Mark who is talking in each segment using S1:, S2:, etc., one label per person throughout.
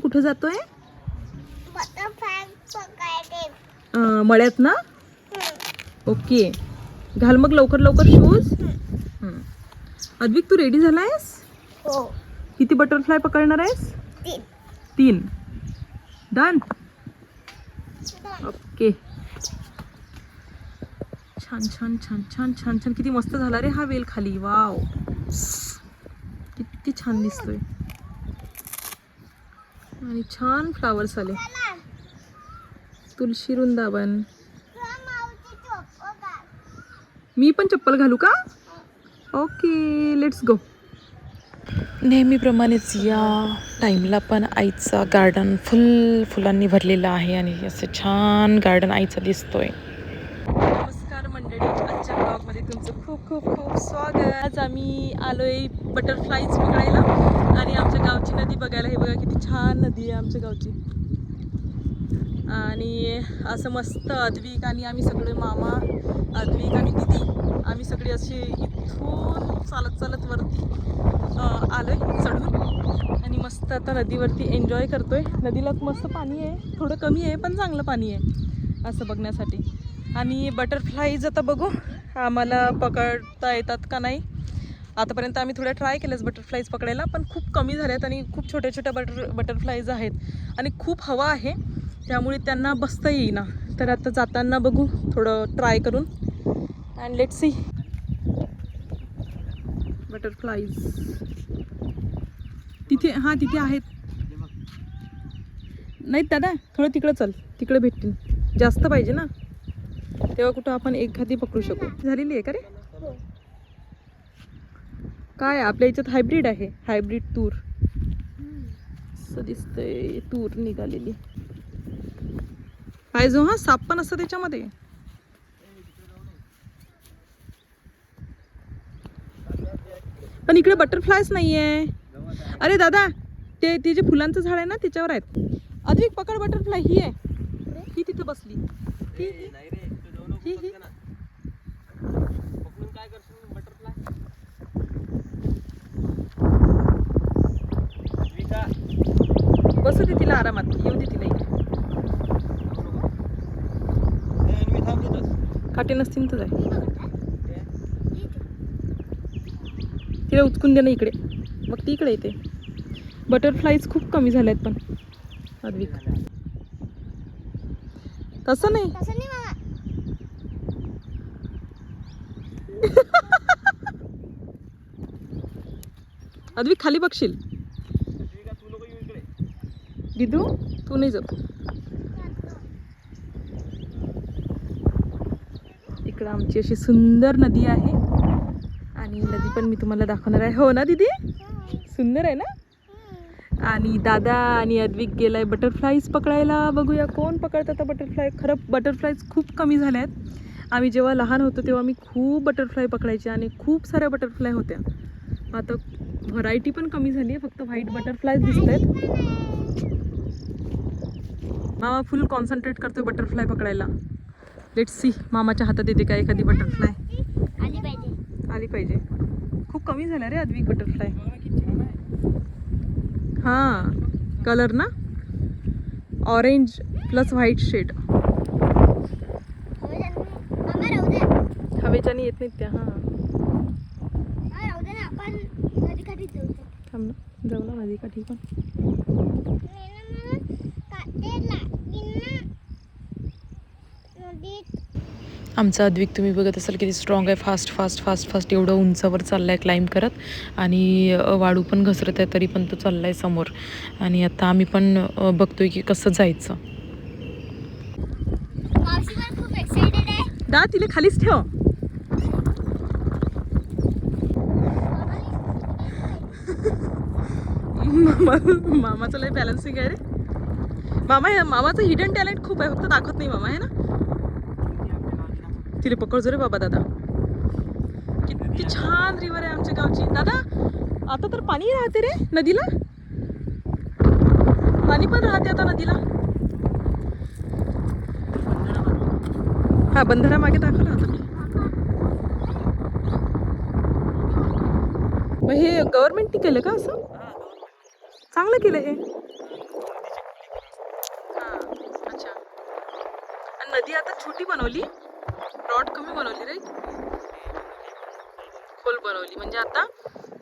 S1: कुठं जातोय? मळ्यात ना. ओके. घाल मग लवकर लवकर शूज अद्विक तू रेडी झालायस?
S2: हो.
S1: किती बटरफ्लाय पकडणार आहेस?
S2: तीन.
S1: डन ओके छान छान छान छान छान छान. किती मस्त झाला रे हा वेल खाली. वाव किती छान दिसतोय. आणि छान फ्लावर्स आले.
S2: चला
S1: तुळशी वृंदावन. मी पण चप्पल घालू का? ओके लेट्स गो नेहमीप्रमाणेच या टाईमला पण आईचा गार्डन फुल फुलांनी भरलेलं आहे आणि असं छान गार्डन आईचं दिसतोय. आजच्या तुमचं खूप खूप खूप स्वागत. आज आम्ही आलोय बटरफ्लाईज बघायला आणि आमच्या गावची नदी बघायला. हे बघा किती छान नदी आहे आमच्या गावची. आणि असं मस्त अद्विक आणि आम्ही सगळे मामा अद्विक आणि दिदी आम्ही सगळे असे इथून चालत चालत वरती आलो आलोय चढून. आणि मस्त आता नदीवरती एन्जॉय करतोय. नदीला मस्त पाणी आहे. थोडं कमी आहे पण चांगलं पाणी आहे असं बघण्यासाठी. आणि बटरफ्लाईज आता बघू. आम्हाला पकडता येतात का नाही? आतापर्यंत आम्ही थोड्या ट्राय केल्याच बटरफ्लाईज पकडायला पण खूप कमी झाल्यात आणि खूप छोट्या छोट्या बटर बटरफ्लाईज आहेत. आणि खूप हवा आहे त्यामुळे त्यांना बसता येईना. तर आता जाताना बघू थोडं ट्राय करून. अँड लेट सी बटरफ्लाईज तिथे हां तिथे आहेत. नाहीत दादा थोडं तिकडं चल. तिकडे भेटतील. जास्त पाहिजे ना? तेव्हा कुठं आपण एखादी पकडू शकू. झालेली आहे का रे? काय आपल्या याच्यात हायब्रिड आहे. हायब्रिड तूर असं दिसतंय. तूर निघालेली. पाहिजे हा साप पण असतं त्याच्यामध्ये. पण इकडे बटरफ्लायच नाहीये. अरे दादा ते ते जे फुलांचं झाड आहे ना त्याच्यावर आहेत. अधिक पकड बटरफ्लाय ही आहे. ही तिथं बसली. ही ही. ही ही बसू दे तिला आरामात येऊ दे तिला काटे नसतील तर जाय. तिला उचकून दे ना इकडे. मग ती इकडे येते. बटरफ्लाईज खूप कमी झाल्यात पण. अद्विक तसं नाही
S2: तसं
S1: खाली बघशील. दिदू तू नाही जात इकडं आमची अशी सुंदर नदी आहे. आणि नदी पण मी तुम्हाला दाखवणार आहे. हो ना दीदी? सुंदर आहे ना? आणि दादा आणि अद्विक गेलाय बटरफ्लाईज पकडायला. बघूया कोण पकडतात बटरफ्लाय खरं बटरफ्लाईज खूप कमी झाल्या आहेत आम्ही जेव्हा लहान होतो तेव्हा मी खूप बटरफ्लाय पकडायचे आणि खूप साऱ्या बटरफ्लाय होत्या. आता व्हरायटी पण कमी झाली आहे फक्त व्हाईट बटरफ्लायज दिसत आहेत मामा फुल कॉन्सन्ट्रेट करतोय बटरफ्लाय पकडायला. लेट सी मामाच्या हातात येते का एखादी बटरफ्लाय
S2: आली पाहिजे.
S1: आली पाहिजे. खूप कमी झाल्या रे अद्विक बटरफ्लाय हां कलर ना? ऑरेंज प्लस व्हाईट शेड
S2: मामा राहू दे
S1: हवेच्याने येत नाहीत त्या हां. थांब ना जाऊ ना नदी का ठीक आहे आमचा अद्विक तुम्ही बघत असाल किती स्ट्रॉंग आहे फास्ट फास्ट फास्ट फास्ट एवढं उंचावर चालला आहे क्लाइंब करत. आणि वाळू पण घसरत आहे तरी पण तो चालला आहे समोर. आणि आता आम्ही पण बघतोय की कसं जायचं.
S2: पण
S1: दा तिला खालीच ठेव. मामा मामाचं लय बॅलन्सिंग आहे रे. मामा हे मामाचं हिडन टॅलेंट खूप आहे फक्त दाखवत नाही मामा आहे ना? तिला पकडजो रे बाबा दादा. किती छान रिवर आहे आमच्या गावची. दादा आता तर पाणी राहते रे नदीला? पाणी पण राहते आता नदीला. हा बंधारा मागे दाखवला होता मग हे गव्हर्नमेंटने केलं का असं? चांगलं केलं हे. अच्छा. नदी आता छोटी बनवली? रॉड कमी बनवली रे. खोल बनवली. म्हणजे आता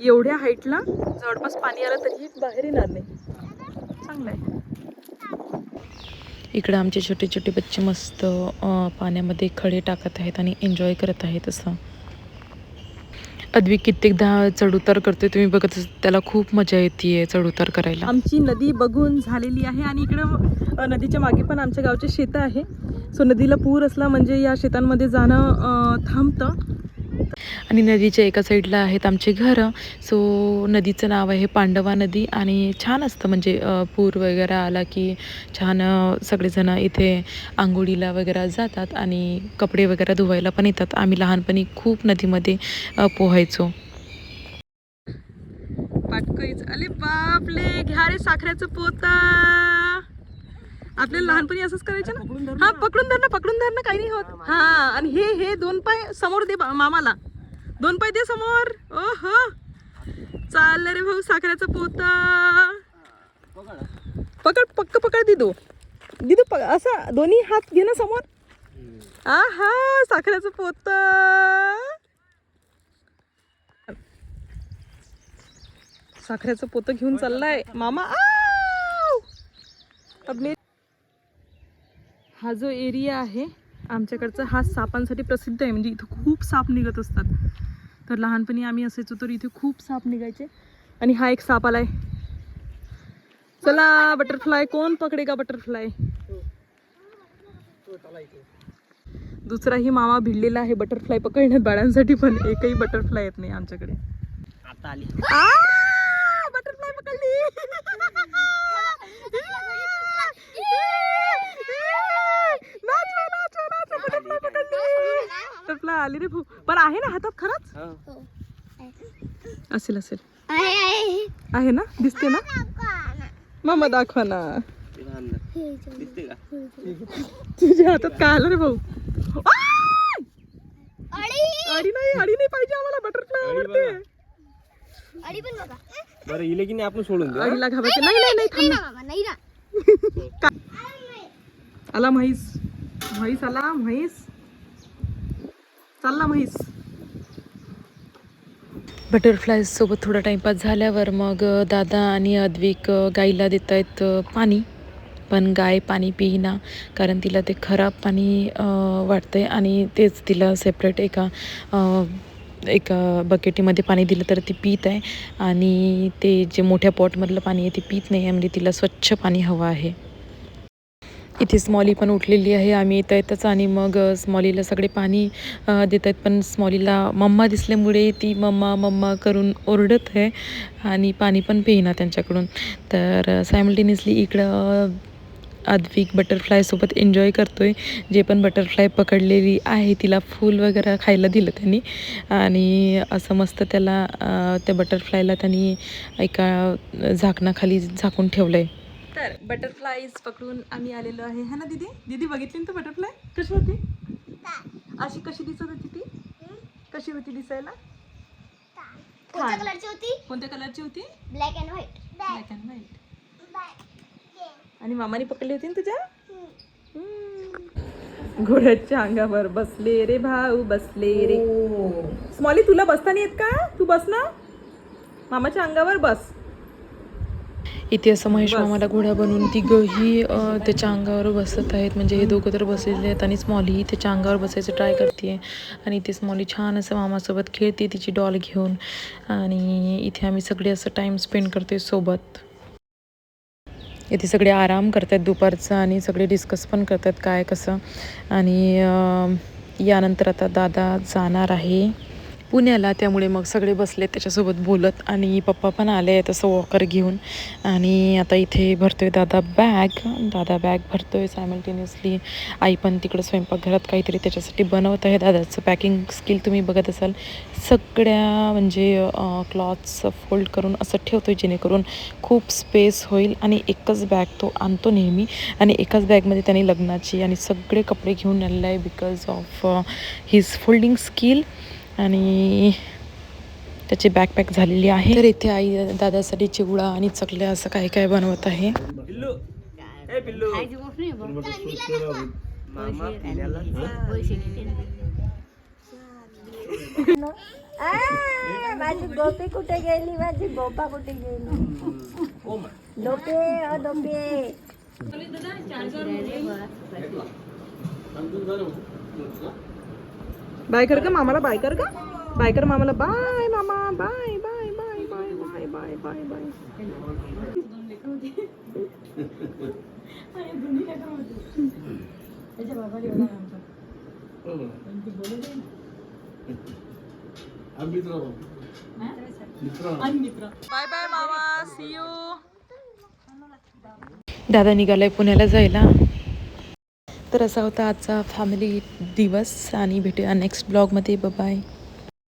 S1: एवढ्या हाईटला जवळपास पाणी आलं तरी बाहेर येणार नाही. चांगलं आहे.
S3: इकडे आमचे छोटे छोटे बच्चे मस्त पाण्यामध्ये खडे टाकत आहेत आणि एन्जॉय करत आहेत असं. अदवी कित्येकदा चढउतार करते तुम्ही बघत त्याला खूप मजा येते चढउतार करायला.
S1: आमची नदी बघून झालेली आहे आणि इकडं नदीच्या मागे पण आमच्या गावचे शेतं आहे. सो नदीला पूर असला म्हणजे या शेतांमध्ये जाणं थांबतं.
S3: आणि नदीच्या एका साईडला आहेत आमचे घरं. सो नदीचं नाव आहे पांडवा नदी आणि छान असतं म्हणजे पूर वगैरे आला की छान सगळेजण इथे आंघोळीला वगैरे जातात आणि कपडे वगैरे धुवायला पण येतात. आम्ही लहानपणी खूप नदीमध्ये पोहायचो.
S1: पाटकळीच अरे बापले घ्या रे साखरेचं पोता! आपल्याला लहानपणी असंच करायचं ना? हा पकडून धर ना पकडून धर ना काही नाही होत. हा आणि हे हे दोन पाय समोर दे मामाला. दोन पाय दे समोर. ओहो. चाललं रे भाऊ साखरेचं पोता. पकड पक्क पकड दिदू दिदू पक असा दोन्ही हात घे ना समोर. आ हा साखरेचं पोत. साखरेचं पोतं घेऊन चाललाय. मामा आव! हा जो एरिया आहे आमच्याकडचा हा सापांसाठी प्रसिद्ध आहे. म्हणजे इथं खूप साप निघत असतात. तर लहानपणी आम्ही असायचो तर इथे खूप साप निघायचे. आणि हा एक साप आलाय. चला बटरफ्लाय कोण पकडेगा बटरफ्लाय दुसराही मामा भिडलेला आहे. बटरफ्लाय पकडण्यात बाळांसाठी पण एकही बटरफ्लाय येत नाही आमच्याकडे.
S4: आता आली
S1: बटरफ्लाय पकडली नाच ना, नाच ना, नाच ना, butterfly पकडली. Butterfly आली रे भाऊ पण आहे ना हातात खरंच असेल असेल
S2: आहे
S1: ना दिसते ना मामा दाखवा ना
S4: दिसते का
S1: तुझ्या हातात काय आलं रे भाऊ अडी नाही अडी नाही पाहिजे आम्हाला बटरफ्लाय आवडते
S4: बरं इले की नाही आपण सोडून
S1: अडीला घाबायचे नाही नाही नाही थांब आला म्हैस म्हैस आला म्हैस चालला म्हैस.
S3: बटरफ्लाय सोबत थोडा टाइमपास झाल्यावर मग दादा आणि अद्विक गाईला देत आहेत पाणी. पण गाय पाणी पिईना कारण तिला ते खराब पाणी वाटतं आहे आणि तेच तिला सेपरेट एका एका बकेटीमध्ये पाणी दिलं तर ती पित आहे. आणि ते जे मोठ्या पॉटमधलं पाणी आहे ते पित नाही आहे म्हणजे तिला स्वच्छ पाणी हवं आहे. इथे स्मॉली पण उठलेली आहे. आम्ही येत येतच आणि मग स्मॉलीला सगळे पाणी देत आहेत. पण स्मॉलीला मम्मा दिसल्यामुळे ती मम्मा मम्मा करून ओरडत आहे आणि पाणी पण पिईना त्यांच्याकडून. तर सायमल्टेनियसली इकडं अ, अद्विक बटरफ्लायसोबत एन्जॉय करतो आहे जे पण बटरफ्लाय पकडलेली आहे तिला फूल वगैरे खायला दिलं त्यांनी. आणि असं मस्त त्याला त्या बटरफ्लायला त्यांनी एका झाकणाखाली झाकून ठेवलं आहे
S1: तर बटरफ्लाईज पकडून आम्ही आलेलो आहे. है ना दीदी? दीदी बघितली ना तू बटरफ्लाय कशी होती? अशी कशी दिसत होती ती? कशी होती दिसायला?
S2: कोणत्या कलरची होती?
S1: कोणत्या कलरची होती?
S2: Black and white
S1: black and white आणि मामाने पकडली होती ना तुझ्या. घोड्याच्या अंगावर बसले रे भाऊ बसले रे. स्मॉली तुला बसता नाही येत का? तू बस ना. मामाच्या अंगावर बस.
S3: इथे असं महेश. मामाला घोडा बनवून तिघंही त्याच्या अंगावर बसत आहेत. म्हणजे हे दोघं तर बसलेले आहेत आणि स्मॉली त्याच्या अंगावर बसायचं ट्राय करते आणि इथे स्मॉली छान असं मामासोबत खेळते तिची डॉल घेऊन. आणि इथे आम्ही सगळे असं टाईम स्पेंड करतोय सोबत. इथे सगळे आराम करतात दुपारचं आणि सगळे डिस्कस पण करतात काय कसं. आणि यानंतर आता दादा जाणार आहे. पुण्याला त्यामुळे मग सगळे बसले त्याच्यासोबत बोलत आणि पप्पा पण आले तसं वॉकर घेऊन. आणि आता इथे भरतोय दादा बॅग दादा बॅग भरतोय सायमल्टेनियसली आई पण तिकडं स्वयंपाकघरात काहीतरी त्याच्यासाठी बनवत आहे. दादाचं पॅकिंग स्किल तुम्ही बघत असाल. सगळ्या म्हणजे क्लॉथ्स फोल्ड करून असं ठेवतोय जेणेकरून खूप स्पेस होईल आणि एकच बॅग तो आणतो नेहमी. आणि एकाच बॅगमध्ये त्याने लग्नाची आणि सगळे कपडे घेऊन आलेले आहे because of his folding skill आणि त्याची बॅकपॅक झालेली आहे. तर इथे आई दादासाठी चिवडा आणि चकल्या असं काय काय बनवत आहे?
S2: माझी गोपी कुठे गेली? माझी गोपा कुठे गेली? डोपे अ डोपे
S1: बाय कर का मामाला बाय कर का बाय कर मामाला. बाय मामा bye bye bye bye bye bye bye bye. Bye bye मामा. सी यू
S3: दादा निघालाय पुण्याला जायला. तर असा होता आजचा फॅमिली दिवस आणि भेटूया नेक्स्ट ब्लॉगमध्ये बाय